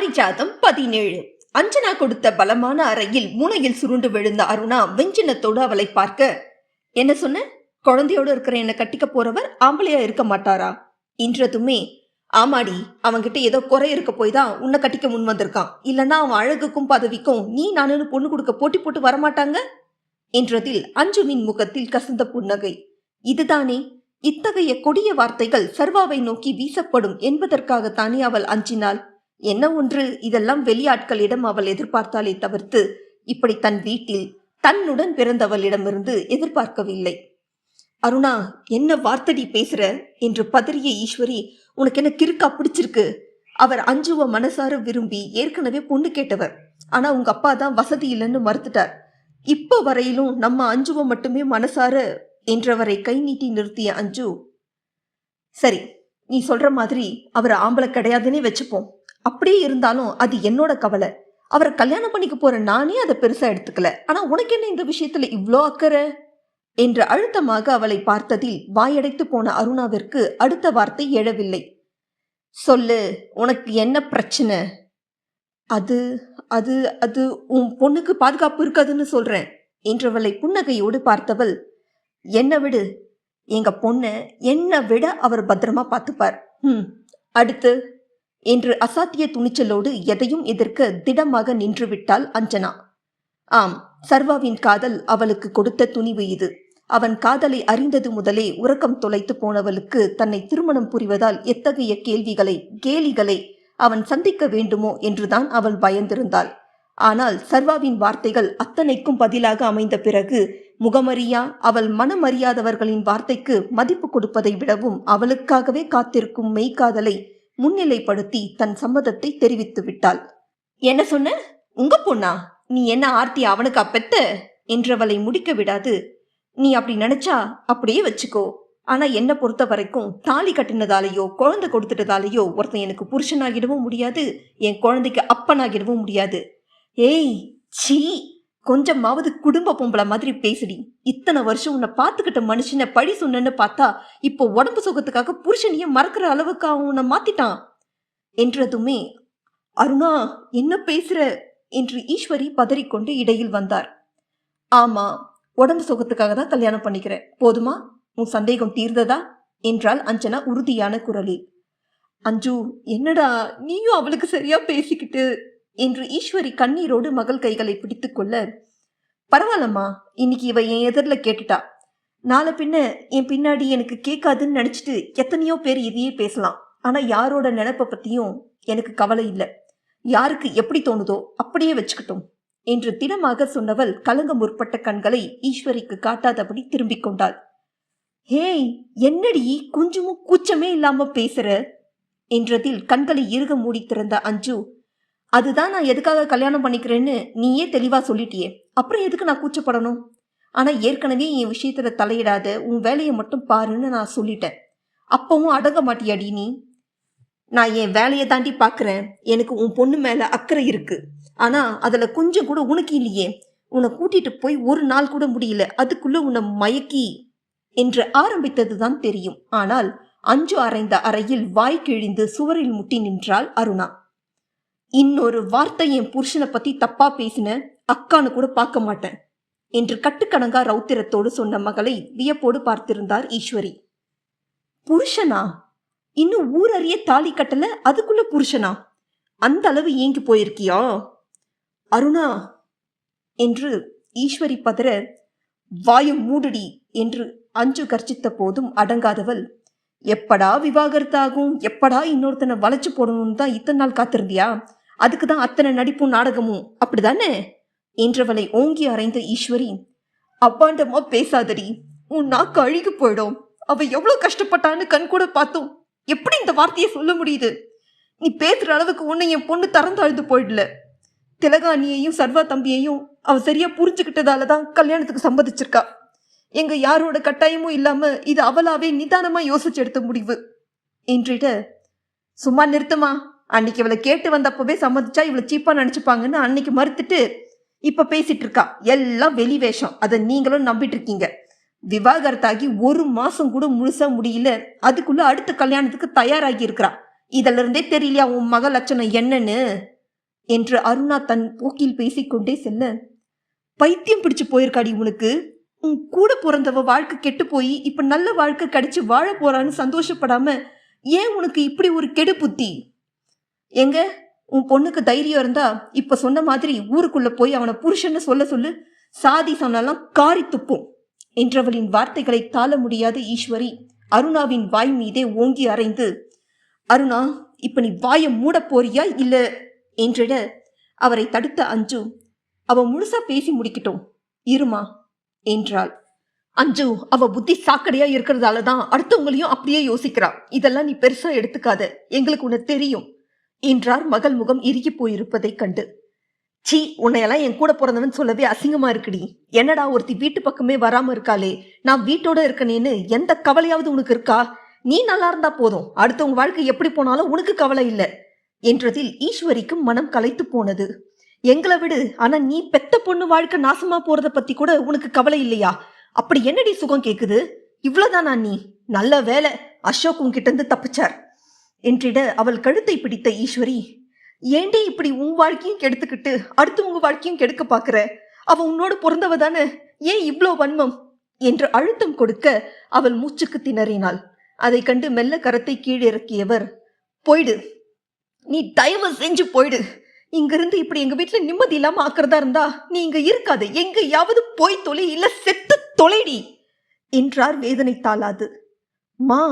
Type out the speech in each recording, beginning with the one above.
பாரிஜாதம் பதினேழு. அஞ்சனா கொடுத்த பலமான அறையில் மூளையில் சுருண்டு விழுந்த அருணா வெஞ்சினத்தோடு அவளை பார்க்க என்ன சொன்ன? குழந்தையோடு இருக்கிற என்னை கட்டிக்க போறவர் ஆம்பளையா இருக்க மாட்டாரா? இன்றதுமே ஆமாடி அவன்கிட்ட ஏதோ குறை இருக்க போய் தான் உன்னை கட்டிக்க முன் வந்திருக்கான். இல்லைன்னா அவன் அழகுக்கும் பதவிக்கும் நீ நானுன்னு பொண்ணு கொடுக்க போட்டி போட்டு வரமாட்டாங்க? என்றதில் அஞ்சுவின் முகத்தில் கசந்த புன்னகை. இதுதானே இத்தகைய கொடிய வார்த்தைகள் சர்வாவை நோக்கி வீசப்படும் என்பதற்காகத்தானே அவள் அஞ்சினாள்? என்ன ஒன்று இதெல்லாம் வெளியாட்களிடம் அவள் எதிர்பார்த்தாலே தவிர்த்து இப்படி தன் வீட்டில் தன்னுடன் பிறந்தவளிடமிருந்து எதிர்பார்க்கவில்லை. அருணா என்ன வார்த்தடி பேசுற? என்று பதறிய ஈஸ்வரி உனக்கு என்ன கிறுக்கா பிடிச்சிருக்கு? அவர் அஞ்சுவ மனசார விரும்பி ஏற்கனவே பொண்ணு கேட்டவர். ஆனா உங்க அப்பா தான் வசதி இல்லைன்னு மறுத்துட்டார். இப்போ வரையிலும் நம்ம அஞ்சுவ மட்டுமே மனசார என்றவரை கை நீட்டி நிறுத்திய அஞ்சு சரி நீ சொல்ற மாதிரி அவர் ஆம்பளை கிடையாதுன்னே வச்சுப்போம். அப்படியே இருந்தாலும் அது என்னோட கவலை. அவரை கல்யாணம் பண்ணிக்க போற நானே அதை பெருசா எடுத்துக்கல. ஆனா உனக்கு என்ன இந்த விஷயத்துல இவ்வளோ அக்கறை? என்று அழுத்தமாக அவளை பார்த்ததில் வாயடைத்து போன அருணாவிற்கு அடுத்த வார்த்தை எழவில்லை. சொல்லு உனக்கு என்ன பிரச்சனை? அது அது அது உன் பொண்ணுக்கு பாதுகாப்பு இருக்காதுன்னு சொல்றேன் என்றவளை புன்னகையோடு பார்த்தவள் என்ன விடு எங்க பொண்ணை என்னை விட அவர் பத்திரமா பார்த்துப்பார். ம் அடுத்து என்று அசாத்திய துணிச்சலோடு எதையும் எதிர்க்க திடமாக நின்றுவிட்டாள் அஞ்சனா. ஆம் சர்வாவின் காதல் அவளுக்கு கொடுத்த துணிவு இது. அவன் காதலை அறிந்தது முதலே உறக்கம் தொலைத்து போனவளுக்கு தன்னை திருமணம் புரிவதால் எத்தகைய கேள்விகளை கேலிகளை அவன் சந்திக்க வேண்டுமோ என்றுதான் அவள் பயந்திருந்தாள். ஆனால் சர்வாவின் வார்த்தைகள் அத்தனைக்கும் பதிலாக அமைந்த பிறகு முகமறியா அவள் மனமறியாதவர்களின் வார்த்தைக்கு மதிப்பு கொடுப்பதை விடவும் அவளுக்காகவே காத்திருக்கும் மெய்க்காதலை முன்னிலைப்படுத்தி தன் சம்மதத்தை தெரிவித்து விட்டாள். என்ன சொன்ன? உங்க பொண்ணா? நீ என்ன ஆர்த்தி அவனுக்கு அப்பெத்த? என்றவளை முடிக்க விடாது. நீ அப்படி நினைச்சா அப்படியே வச்சுக்கோ. ஆனா என்ன பொறுத்த வரைக்கும் தாலி கட்டினதாலேயோ குழந்தை கொடுத்துட்டதாலேயோ ஒருத்தன் எனக்கு புருஷனாகிடவும் முடியாது என் குழந்தைக்கு அப்பனாகிடவும் முடியாது. ஏய் சீ! கொஞ்சமாவது குடும்ப பொம்பளை மாதிரி பேசுடி. இத்தனை வருஷம் உன்னை பார்த்துக்கிட்ட மனுஷனை பழி சொன்னேன்னு பார்த்தா இப்போ உடம்பு சுகத்துக்காக புருஷனையே மறக்கிற அளவுக்கு அவன் உன்னை மாத்திட்டான். என்றதுமே அருணா என்ன பேசுற? என்று ஈஸ்வரி பதறிக்கொண்டு இடையில் வந்தார். ஆமா உடம்பு சுகத்துக்காக தான் கல்யாணம் பண்ணிக்கிறேன். போதுமா? உன் சந்தேகம் தீர்ந்ததா? என்றாள் அஞ்சனா உறுதியான குரலில். அஞ்சு என்னடா நீயும் அவளுக்கு சரியா பேசிக்கிட்டு என்று ஈஸ்வரி கண்ணீரோடு மகள் கைகளை பிடித்துக்கொள்ள பரவாயில்லம்மா இன்னைக்கு இவ என் எதிரில் கேட்டுட்டா. நாளை பின்ன என் பின்னாடி எனக்கு கேட்காதுன்னு நினச்சிட்டு எத்தனையோ பேர் இதையே பேசலாம். ஆனால் யாரோட நினப்பை பற்றியும் எனக்கு கவலை இல்லை. யாருக்கு எப்படி தோணுதோ அப்படியே வச்சுக்கிட்டோம் என்று திடமாக சொன்னவள் கலங்க முற்பட்ட கண்களை ஈஸ்வரிக்கு காட்டாதபடி திரும்பிக் கொண்டாள். ஹேய் என்னடி கொஞ்சமும் கூச்சமே இல்லாம பேசுற? என்றதில் கண்களை இறுக மூடி திறந்த அஞ்சு அதுதான் நான் எதுக்காக கல்யாணம் பண்ணிக்கிறேன்னு நீயே தெளிவாக சொல்லிட்டியே. அப்புறம் எதுக்கு நான் கூச்சப்படணும்? ஆனால் ஏற்கனவே என் விஷயத்தில் தலையிடாத உன் வேலையை மட்டும் பாருன்னு நான் சொல்லிட்டேன். அப்பவும் அடங்க மாட்டியாடி நீ. நான் என் வேலையை தாண்டி பார்க்குறேன் எனக்கு உன் பொண்ணு மேலே அக்கறை இருக்குது ஆனால் அதில் கொஞ்சம் கூட உனக்கு இல்லையே. உன்னை கூட்டிகிட்டு போய் ஒரு நாள் கூட முடியல. அதுக்குள்ளே உன்னை மயக்கி என்று ஆரம்பித்ததுதான் தெரியும். ஆனால் அஞ்சு அரைந்த அறையில் வாய் கிழிந்து சுவரில் முட்டி நின்றாள் அருணா. இன்னொரு வார்த்தை என் புருஷனை பத்தி தப்பா பேசின அக்கான்னு கூட பார்க்க மாட்டேன் என்று கட்டுக்கணங்கா ரௌத்திரத்தோடு சொன்ன மகளை வியப்போடு பார்த்திருந்தார் ஈஸ்வரி. புருஷனா? இன்னும் ஊர் அறிய தாலி கட்டல அதுக்குள்ள புருஷனா? அந்த அளவு ஏங்கி போயிருக்கியா? அருணா? என்று ஈஸ்வரி பதற வாயும் மூடுடி என்று அஞ்சு கர்ச்சித்த போதும் அடங்காதவள் எப்படா விவாகரத்தாகும்? எப்படா இன்னொருத்தனை வளைச்சு போடணும்னு தான் இத்தனை நாள் காத்திருந்தியா? அதுக்கு தான் அத்தனை நடிப்பும் நாடகமும். அப்படிதானே? என்றவளை ஓங்கி அறைந்த ஈஸ்வரி அப்பாண்டமா பேசாதடி. உன் நாக்கு அழுகி போயிடும். அவ எவ்வளவு கஷ்டப்பட்டான்னு கண் கூட பார்த்தோம். எப்படி இந்த வார்த்தையை சொல்ல முடியுது? நீ பேசுற அளவுக்கு உன்னை என் பொண்ணு தரந்தாழ்ந்து போயிடல. திலகாணியையும் சர்வா தம்பியையும் அவ சரியா புரிஞ்சுக்கிட்டதால தான் கல்யாணத்துக்கு சம்மதிச்சிருக்கா. எங்க யாரோட கட்டாயமும் இல்லாம இது அவளாவே நிதானமா யோசிச்சு எடுத்த முடிவு. என்றிட சும்மா நிறுத்துமா? அன்னைக்கு இவளை கேட்டு வந்தப்பவே சம்மதிச்சா இவளை சீப்பா நினைச்சுப்பாங்கன்னு அன்னைக்கு மறுத்துட்டு இப்ப பேசிட்டு இருக்கா. எல்லாம் வெளி வேஷம். அதை நீங்களும் நம்பிட்டு இருக்கீங்க. விவாகரத்தாகி ஒரு மாசம் கூட முழுசா முடியல. அதுக்குள்ள அடுத்த கல்யாணத்துக்கு தயாராகி இருக்கிறா. இதுல இருந்தே தெரியலையா உன் மக லட்சணம் என்னன்னு? என்று அருணா தன் போக்கில் பேசிக்கொண்டே செல்ல பைத்தியம் பிடிச்சு போயிருக்காடி உனக்கு. உன் கூட பிறந்தவ வாழ்க்கை கெட்டு போய் இப்ப நல்ல வாழ்க்கை கிடைச்சு வாழ போறான்னு சந்தோஷப்படாம ஏன் உனக்கு இப்படி ஒரு கெடு புத்தி எங்க? உன் பொண்ணுக்கு தைரியம் இருந்தா இப்ப சொன்ன மாதிரி ஊருக்குள்ள போய் அவனை புருஷன்னு சொல்ல சொல்லு. சாதி சொன்னாலாம் காரி துப்பும். என்றவளின் வார்த்தைகளை தாள முடியாத ஈஸ்வரி அருணாவின் வாய் மீதே ஓங்கி அறைந்து அருணா இப்ப நீ வாயை மூட போறியா இல்ல? என்றிட அவரை தடுத்த அஞ்சு அவ முழுசா பேசி முடிக்கட்டும். இருமா? என்றாள். அஞ்சு அவ புத்தி சாக்கடையா இருக்கிறதால தான் அடுத்தவங்களையும் அப்படியே யோசிக்கிறா. இதெல்லாம் நீ பெருசா எடுத்துக்காத. எங்களுக்கு உன்னை தெரியும். என்றார் மகள் முகம் இறுகி போயிருப்பதைக் கண்டு. சீ உன்னையெல்லாம் என் கூட பிறந்தவன் சொல்லவே அசிங்கமா இருக்குடி. என்னடா ஒருத்தி வீட்டு பக்கமே வராம இருக்காளே. நான் வீட்டோட இருக்கனேன்னு எந்த கவலையாவது உனக்கு இருக்கா? நீ நல்லா இருந்தா போதும். அடுத்தவங்க வாழ்க்கை எப்படி போனாலும் உனக்கு கவலை இல்லை. என்றதில் ஈஸ்வரிக்கு மனம் கலைத்து போனது. எங்களை விடு ஆனா நீ பெத்த பொண்ணு வாழ்க்கை நாசமா போறத பத்தி கூட உனக்கு கவலை இல்லையா? அப்படி என்னடி சுகம் கேக்குது? இவ்வளவுதானா நீ? நல்ல வேலை அசோக் உன்கிட்ட இருந்து தப்பிச்சார். என்றிட அவள் கழுத்தை பிடித்த ஈஸ்வரி ஏண்டி இப்படி உன் வாழ்க்கையும் கெடுத்துக்கிட்டு அடுத்து உங்க வாழ்க்கையும் கெடுக்க பாக்குற? அவ உன்னோடு பிறந்தவ தானே? ஏன் இவ்வளோ வன்மம்? என்று அழுத்தம் கொடுக்க அவள் மூச்சுக்கு திணறினாள். அதை கண்டு மெல்ல கரத்தை கீழிறக்கியவர் போயிடு. நீ தயவு செஞ்சு போயிடு. இங்கிருந்து இப்படி எங்க வீட்டுல நிம்மதி இல்லாம ஆக்குறதா இருந்தா நீ இங்க இருக்காது. எங்கேயாவது போய் தொலை இல்ல செத்து தொலைடி என்றார் வேதனை தாளாது. மா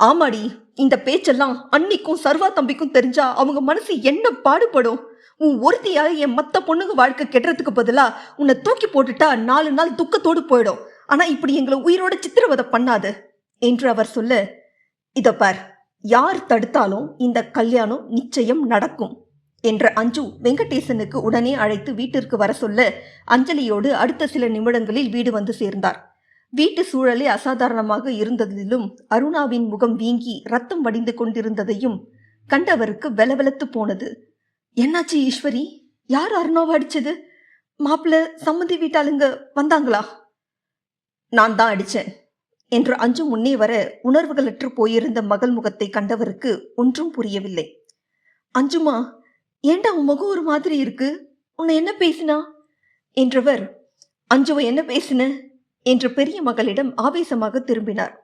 ஆமாடி. இந்த பேச்செல்லாம் அன்னிக்கும் சர்வா தம்பிக்கும் தெரிஞ்சா அவங்க மனசு என்ன பாடுபடும்? உன் ஒருத்தியாக என் மத்த பொண்ணுங்க வாழ்க்கை கெட்டுறதுக்கு பதிலா உன்னை தூக்கி போட்டுட்டா நாலு நாள் துக்கத்தோடு போயிடும். ஆனா இப்படி எங்களை உயிரோட சித்திரவதை பண்ணாது. என்று அவர் சொல்ல இத பார் யார் தடுத்தாலும் இந்த கல்யாணம் நிச்சயம் நடக்கும் என்ற அஞ்சு வெங்கடேசனுக்கு உடனே அழைத்து வீட்டிற்கு வர சொல்ல அஞ்சலியோடு அடுத்த சில நிமிடங்களில் வீடு வந்து சேர்ந்தார். வீட்டு சூழலே அசாதாரணமாக இருந்ததிலும் அருணாவின் முகம் வீங்கி ரத்தம் வடிந்து கொண்டிருந்ததையும் கண்டவருக்கு வெலவெலத்து போனது. என்னாச்சு ஈஸ்வரி? யார் அருணாவை அடிச்சது? மாப்பிள்ள சம்மந்தி வீட்டாளுங்க வந்தாங்களா? நான் தான் அடிச்சேன். என்று அஞ்சு முன்னே வர உணர்வுகளற்று போயிருந்த மகள் முகத்தை கண்டவருக்கு ஒன்றும் புரியவில்லை. அஞ்சுமா ஏண்டா உன் முகம் ஒரு மாதிரி இருக்கு? உன்னை என்ன பேசினா? என்றவர் அஞ்சுவை என்ன பேசின? என்று பெரிய மகளிடம் ஆவேசமாக திரும்பினார்.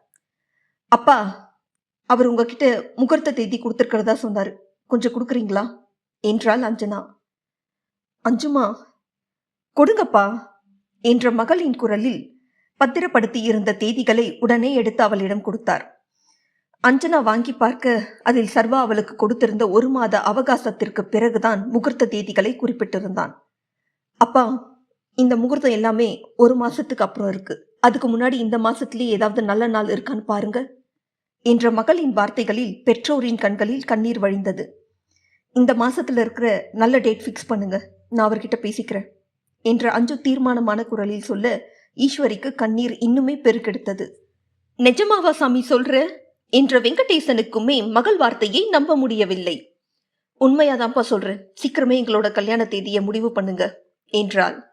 அப்பா அவர் உங்ககிட்ட முகூர்த்த தேதி கொடுத்துருக்கிறதா? சொன்னார். கொஞ்சம் கொடுக்குறீங்களா? என்றாள் அஞ்சனா. அஞ்சுமா கொடுங்கப்பா என்ற மகளின் குரலில் பத்திரப்படுத்தி இருந்த தேதிகளை உடனே எடுத்து அவளிடம் கொடுத்தார். அஞ்சனா வாங்கி பார்க்க அதில் சர்வா அவளுக்கு கொடுத்திருந்த ஒரு மாத அவகாசத்திற்கு பிறகுதான் முகூர்த்த தேதிகளை குறிப்பிட்டிருந்தான். அப்பா இந்த முகூர்த்தம் எல்லாமே ஒரு மாசத்துக்கு அப்புறம் இருக்கு. அதுக்கு முன்னாடி இந்த மாசத்திலேயே ஏதாவது நல்ல நாள் இருக்கான்னு பாருங்க என்ற மகளின் வார்த்தைகளில் பெற்றோரின் கண்களில் கண்ணீர் வழிந்தது. இந்த மாசத்துல இருக்கிற நல்ல டேட் ஃபிக்ஸ் பண்ணுங்க. நான் அவர்கிட்ட பேசிக்கிறேன். என்ற அஞ்சு தீர்மானமான குரலில் சொல்ல ஈஸ்வரிக்கு கண்ணீர் இன்னுமே பெருக்கெடுத்தது. நிஜமாவா சாமி சொல்ற? என்ற வெங்கடேசனுக்குமே மகள் வார்த்தையை நம்ப முடியவில்லை. உண்மையாதான்ப்பா சொல்றேன் சீக்கிரமே எங்களோட கல்யாண தேதியை முடிவு பண்ணுங்க என்றாள்.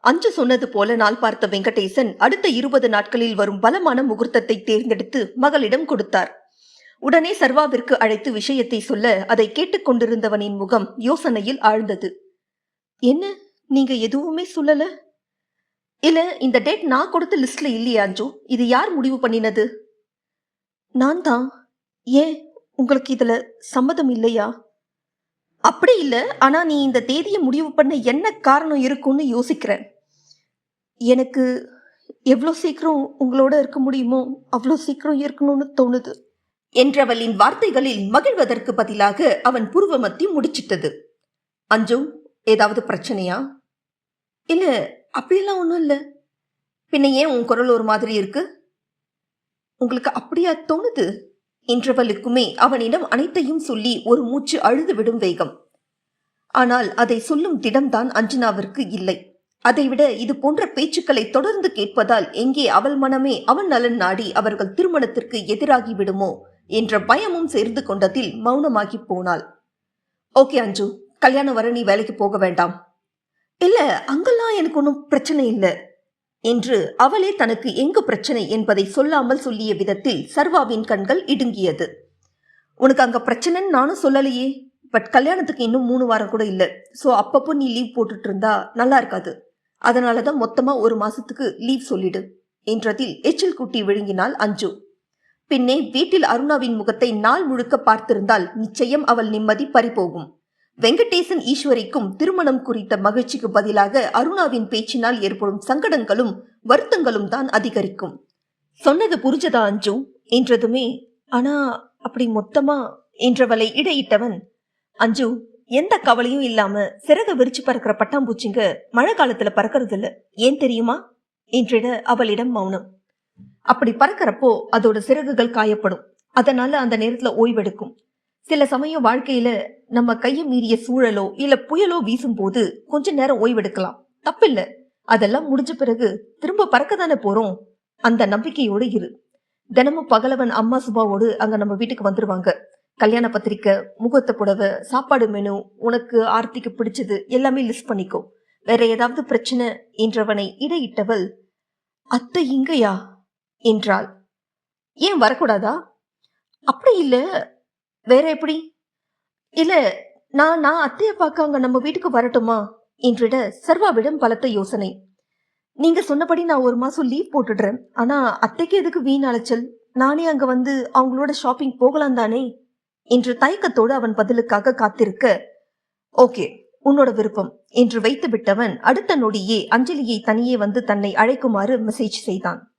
அஞ்சு சொன்னது போல நாள் பார்த்த வெங்கடேசன் அடுத்த இருபது நாட்களில் வரும் பலமான முகூர்த்தத்தை தேர்ந்தெடுத்து மகளிடம் கொடுத்தார். உடனே சர்வாவிற்கு அழைத்து விஷயத்தை சொல்ல அதை கேட்டுக்கொண்டிருந்தவனின் முகம் யோசனையில் ஆழ்ந்தது. என்ன? நீங்க எதுவுமே சொல்லல? இல்ல இந்த டேட் நான் கொடுத்த லிஸ்ட்ல இல்லையா அஞ்சு. இது யார் முடிவு பண்ணினது? நான் தான் ஏன்? உங்களுக்கு இதுல சம்மதம் இல்லையா? அப்படி இல்லை. ஆனால் நீ இந்த தேதியை முடிவு பண்ண என்ன காரணம் இருக்கும்னு யோசிக்கிறேன். எனக்கு எவ்வளோ சீக்கிரம் உங்களோட இருக்க முடியுமோ அவ்வளோ சீக்கிரம் இருக்கணும்னு தோணுது. என்றவளின் வார்த்தைகளில் மகிழ்வதற்கு பதிலாக அவன் புருவமத்தி முடிச்சிட்டது. அஞ்சு ஏதாவது பிரச்சனையா? இல்லை அப்படியெல்லாம் ஒன்றும் இல்லை. பின்ன ஏன் உன் குரல் ஒரு மாதிரி இருக்கு? உங்களுக்கு அப்படியா தோணுது? இன்றவளுக்குமே அவனிடம் அனைத்தையும் சொல்லி ஒரு மூச்சு அழுது விடும் வேகம். ஆனால் அதை சொல்லும் திடம்தான் அஞ்சனாவிற்கு இல்லை. அதைவிட இது போன்ற பேச்சுக்களை தொடர்ந்து கேட்பதால் எங்கே அவள் மனமே அவன் நலன் நாடி அவர்கள் திருமணத்திற்கு எதிராகி விடுமோ என்ற பயமும் சேர்ந்து கொண்டதில் மௌனமாகி போனாள். ஓகே அஞ்சு கல்யாணம் வர நீ வேலைக்கு போக வேண்டாம். இல்ல அங்கெல்லாம் எனக்கு ஒன்றும் பிரச்சனை இல்லை. என்று அவளே தனக்கு எங்கு பிரச்சனை என்பதை சொல்லாமல் சொல்லிய விதத்தில் சர்வாவின் கண்கள் இடுங்கியது. உனக்கு அங்க பிரச்சனைன்னு நானும் சொல்லலையே. பட் கல்யாணத்துக்கு இன்னும் மூணு வாரம் கூட இல்லை. ஸோ அப்பப்போ நீ லீவ் போட்டுட்டு இருந்தா நல்லா இருக்காது. அதனாலதான் மொத்தமா ஒரு மாசத்துக்கு லீவ் சொல்லிடு என்றதில் எச்சில் குட்டி விழுங்கினாள் அஞ்சு. பின்னே வீட்டில் அருணாவின் முகத்தை நாள் முழுக்க பார்த்திருந்தால் நிச்சயம் அவள் நிம்மதி பறிபோகும். வெங்கடேசன் ஈஸ்வரிக்கும் திருமணம் குறித்த மகிழ்ச்சிக்கு பதிலாக அருணாவின் பேச்சினால் ஏற்படும் சங்கடங்களும் வருத்தங்களும் தான் அதிகரிக்கும். சொன்னது புரிஞ்சதா அஞ்சு? என்றதுமே ஆனா அப்படி மொத்தமா? என்றவளை இடையிட்டவன் அஞ்சு எந்த கவலையும் இல்லாம சிறக விரிச்சு பறக்கிற பட்டாம்பூச்சிங்க மழை காலத்துல பறக்கறது இல்ல ஏன் தெரியுமா? என்றிட அவளிடம் மௌனம். அப்படி பறக்கிறப்போ அதோட சிறகுகள் காயப்படும். அதனால அந்த நேரத்துல ஓய்வெடுக்கும். சில சமயம் வாழ்க்கையில நம்ம கையை மீறிய சூழலோ இல்ல புயலோ வீசும் போது கொஞ்ச நேரம் ஓய்வெடுக்கலாம். தப்பில்ல. அதெல்லாம் முடிஞ்ச பிறகு திரும்ப பறக்க தானே போறோம்? அந்த நம்பிக்கையோடு இரு. தினமும் பகலவன் அம்மா சுபாவோடு அங்க நம்ம வீட்டுக்கு வந்துருவாங்க. கல்யாண பத்திரிக்கை முகூர்த்த புடவை சாப்பாடு மெனு உனக்கு ஆர்த்திக்கு பிடிச்சது எல்லாமே லிஸ்ட் பண்ணிக்கோ. வேற ஏதாவது பிரச்சனை என்றவனை இடையிட்டவள் அத்தை இங்கயா? என்றாள். ஏன் வரக்கூடாதா? அப்படி இல்லை. வேற எப்படி? இல்ல நான் நான் அத்தையை பார்க்க அங்க நம்ம வீட்டுக்கு வரட்டுமா? என்றிட சர்வாவிடம் பலத்த யோசனை. நீங்க சொன்னபடி நான் ஒரு மாசம் லீவ் போட்டுடுறேன். ஆனா அத்தைக்கு எதுக்கு வீண் அலைச்சல்? நானே அங்க வந்து அவங்களோட ஷாப்பிங் போகலாம் தானே? என்று தயக்கத்தோடு அவன் பதிலுக்காக காத்திருக்க ஓகே உன்னோட விருப்பம் என்று வைத்து விட்டவன் அடுத்த நொடியே அஞ்சலியை தனியே வந்து தன்னை அழைக்குமாறு மெசேஜ் செய்தான்.